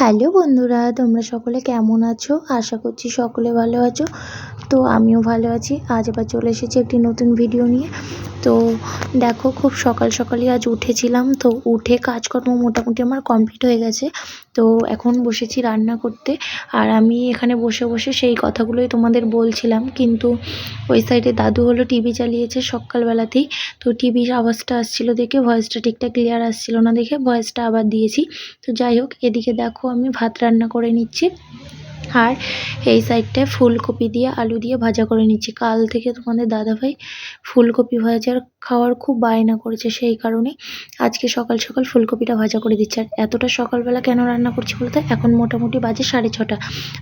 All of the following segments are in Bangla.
হ্যালো বন্ধুরা তোমরা সকলে কেমন আছো? আশা করছি সকলে ভালো আছো। তো আমিও ভালো আছি। আজ আবার চলে এসেছি একটি নতুন ভিডিও নিয়ে। তো দেখো, খুব সকাল সকালই আজ উঠেছিলাম। তো উঠে কাজকর্ম মোটামুটি আমার কমপ্লিট হয়ে গেছে। তো এখন বসেছি রান্না করতে। আর আমি এখানে বসে বসে সেই কথাগুলোই তোমাদের বলছিলাম। কিন্তু ওই সাইডে দাদু হলো টিভি চালিয়েছে সকালবেলাতেই। তো টিভির আওয়াজটা আসছিল দেখে ভয়েসটা ঠিকঠাক ক্লিয়ার আসছিল না দেখে ভয়েসটা আবার দিয়েছি। তো যাই হোক, এদিকে দেখো আমি ভাত রান্না করে নিচ্ছি। আর এই সাইডটায় ফুলকপি দিয়ে আলু দিয়ে ভাজা করে নিচ্ছি। কাল থেকে তোমাদের দাদাভাই ফুলকপি ভাজার খাওয়ার খুব বায়না করেছে সেই কারণে আজকে সকাল সকাল ফুলকপিটা ভাজা করে দিচ্ছে। আর এতটা সকালবেলা কেন রান্না করছি বলতে এখন মোটামুটি বাজে সাড়ে ছটা।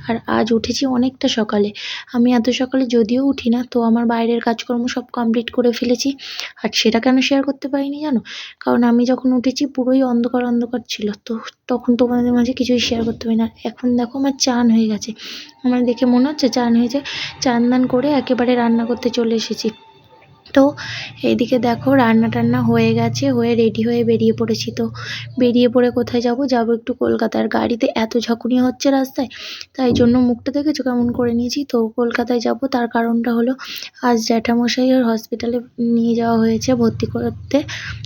আর আজ উঠেছি অনেকটা সকালে। আমি এত সকালে যদিও উঠি না, তো আমার বাইরের কাজকর্ম সব কমপ্লিট করে ফেলেছি। আর সেটা কেন শেয়ার করতে পারিনি জানো? কারণ আমি যখন উঠেছি পুরোই অন্ধকার অন্ধকার ছিল, তো তখন তোমাদের মাঝে কিছুই শেয়ার করতে পারি না। এখন দেখো আমার চান হয়ে গেছে। আমার দেখে মনে হচ্ছে চান হয়েছে, চান দান করে একেবারে রান্না করতে চলে এসেছি। তো এইদিকে দেখো রান্না টান্না হয়ে গেছে, হয়ে রেডি হয়ে বেরিয়ে পড়েছি তো। বেরিয়ে পড়ে কোথায় যাব? যাব একটু কলকাতার। গাড়িতে এত ঝাঁকুনি হচ্ছে রাস্তায়, তাই জন্য মুখটা দেখেছ কেমন করে নিয়েছি? তো কলকাতায় যাব, তার কারণটা হলো আজ জ্যাঠামশাই আর হসপিটালে নিয়ে যাওয়া হয়েছে ভর্তি করতে।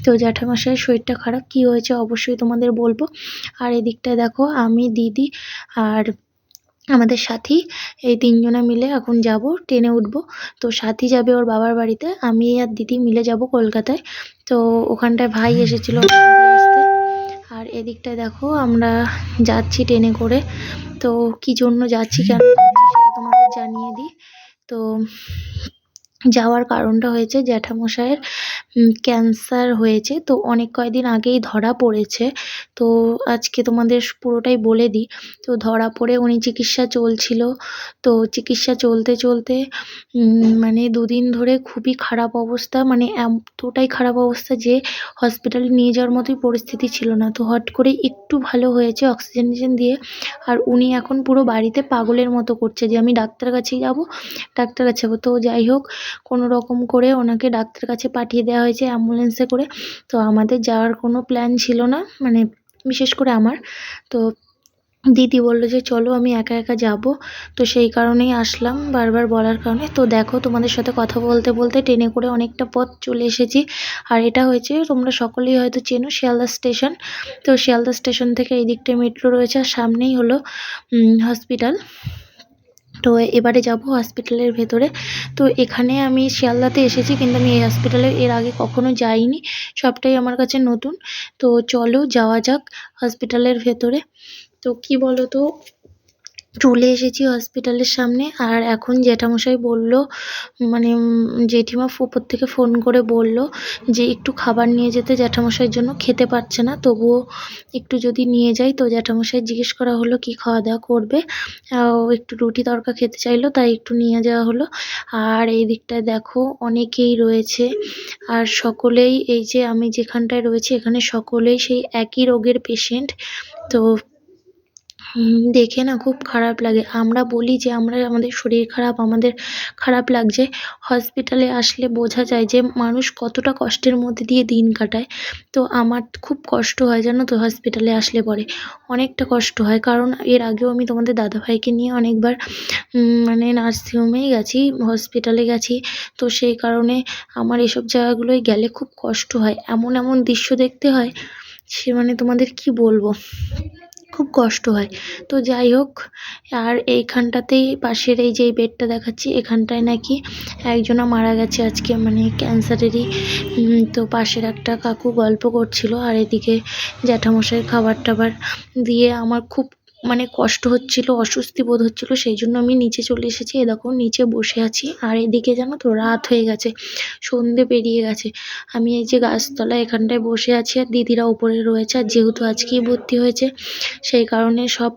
তো জ্যাঠামশাইয়ের শরীরটা খারাপ, কি হয়েছে অবশ্যই তোমাদের বলব। আর এদিকটায় দেখো আমি, দিদি আর আমাদের সাথী, এই তিনজনা মিলে এখন যাব, ট্রেনে উঠবো। তো সাথী যাবে ওর বাবার বাড়িতে, আমি আর দিদি মিলে যাব কলকাতায়। তো ওখানটায় ভাই এসেছিল আর এদিকটায় দেখো আমরা যাচ্ছি ট্রেনে করে। তো কি জন্য যাচ্ছি, কেন সেটা তোমাদের জানিয়ে দিই। তো যাওয়ার কারণটা হয়েছে জ্যাঠামশাইয়ের ক্যান্সার হয়েছে। তো অনেক কয়দিন আগেই ধরা পড়েছে। তো আজকে তোমাদের পুরোটাই বলে দিই। তো ধরা পড়ে উনি চিকিৎসা চলছিল। তো চিকিৎসা চলতে চলতে মানে দুদিন ধরে খুবই খারাপ অবস্থা। মানে এতটাই খারাপ অবস্থা যে হসপিটালে নিয়ে যাওয়ার মতোই পরিস্থিতি ছিল না। তো হট করে একটু ভালো হয়েছে অক্সিজেন দিয়ে। আর উনি এখন পুরো বাড়িতে পাগলের মতো করছে যে, আমি ডাক্তার কাছেই যাব ডাক্তার কাছে যাব। তো যাই হোক কোনো রকম করে ওনাকে ডাক্তার কাছে পাঠিয়ে দেওয়া হয়েছে অ্যাম্বুলেন্সে করে। তো আমাদের যাওয়ার কোনো প্ল্যান ছিল না মানে বিশেষ করে আমার। তো দিদি বলল যে, চলো, আমি একা একা যাব। তো সেই কারণেই আসলাম বারবার বলার কারণে। তো দেখো, তোমাদের সাথে কথা বলতে বলতে ট্রেনে করে অনেকটা পথ চলে এসেছি। আর এটা হয়েছে, তোমরা সকলেই হয়তো চেনো শিয়ালদা স্টেশন। তো শিয়ালদা স্টেশন থেকে এই দিকটায় মেট্রো রয়েছে, আর সামনেই হলো হসপিটাল। তো এবারে যাব হসপিটালের ভেতরে। তো এখানে আমি শিয়ালদাতে এসেছি, কিন্তু আমি এই হসপিটালে এর আগে কখনো যাইনি। সবটাই আমার কাছে নতুন। তো চলো যাওয়া যাক হসপিটালের ভেতরে। তো কি বলো তো চলে এসেছি হসপিটালের সামনে। আর এখন জ্যাঠামশাই বলল মানে জেঠিমা উপর থেকে ফোন করে বলল যে একটু খাবার নিয়ে যেতে জ্যাঠামশাইয়ের জন্য, খেতে পারছে না। তবুও একটু যদি নিয়ে যাই তো জ্যাঠামশাই জিজ্ঞেস করা হলো কি খাওয়া দাওয়া করবে। একটু রুটি তড়কা খেতে চাইলো, তাই একটু নিয়ে যাওয়া হলো। আর এই দিকটায় দেখো অনেকেই রয়েছে। আর সকলেই, এই যে আমি যেখানটায় রয়েছি, এখানে সকলেই সেই একই রোগের পেশেন্ট তো দেখে না খুব খারাপ লাগে। আমরা বলি যে, আমরা আমাদের শরীর খারাপ, আমাদের খারাপ লাগছে। হসপিটালে আসলে বোঝা যায় যে, মানুষ কতটা কষ্টের মধ্যে দিয়ে দিন কাটায়। তো আমার খুব কষ্ট হয়, জানো তো, হসপিটালে আসলে পরে। অনেকটা কষ্ট হয়, কারণ এর আগেও আমি তোমাদের দাদাভাইকে নিয়ে অনেকবার মানে নার্সিংহোমেই গেছি, হসপিটালে গেছি। তো সেই কারণে আমার এসব জায়গাগুলোয় গেলে খুব কষ্ট হয়। এমন এমন দৃশ্য দেখতে হয়, সে মানে তোমাদের কি বলব? খুব কষ্ট হয়। তো যাই হোক, আর এইখানটাতেই পাশের এই যে বেডটা দেখাচ্ছি, এখানটায় নাকি একজনা মারা গেছে আজকে মানে ক্যান্সারেরই। তো পাশের একটা কাকু গল্প করছিল, আর এদিকে জ্যাঠামশাই খাবার টাবার দিয়ে আমার খুব মানে কষ্ট হচ্ছিল, অস্বস্তি বোধ হচ্ছিল, সেই জন্য আমি নিচে চলে এসেছি। এ দেখো, নিচে বসে আছি। আর এদিকে যেন তো, রাত হয়ে গেছে, সন্ধে পেরিয়ে গেছে। আমি এই যে গাছতলা এখানটায় বসে আছি, আর দিদিরা ওপরে রয়েছে, আর যেহেতু আজকেই ভর্তি হয়েছে, সেই কারণে সব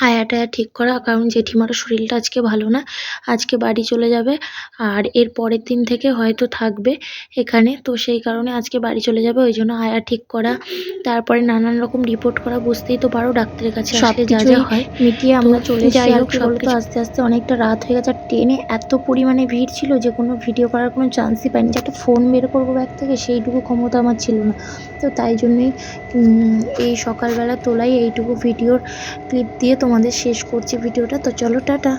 আয়া টায়া ঠিক করা কারণ জেঠিমারও শরীরটা আজকে ভালো না। আজকে বাড়ি চলে যাবে আর এর পরের দিন থেকে হয়তো থাকবে এখানে। তো সেই কারণে আজকে বাড়ি চলে যাবে ওই জন্য আয়া ঠিক করা। তারপরে নানান রকম রিপোর্ট করা বুঝতেই তো পারো ডাক্তারের কাছে সব আসলে যা যা হয়। মিটিয়ে আমরা চলে যাই হোক, সব সবকিছু- আস্তে আস্তে অনেকটা রাত হয়ে গেছে। আর ট্রেনে এত পরিমাণে ভিড় ছিল যে কোনো ভিডিও করার কোনো চান্সই পাইনি। যে একটা ফোন বের করব ব্যাগ থেকে সেইটুকু ক্ষমতা আমার ছিল না। তো তাই জন্যই এই সকালবেলা তোলাই এইটুকু ভিডিওর ক্লিপ দিয়ে তোমাদের শেষ করছি ভিডিওটা তো চলো টাটা।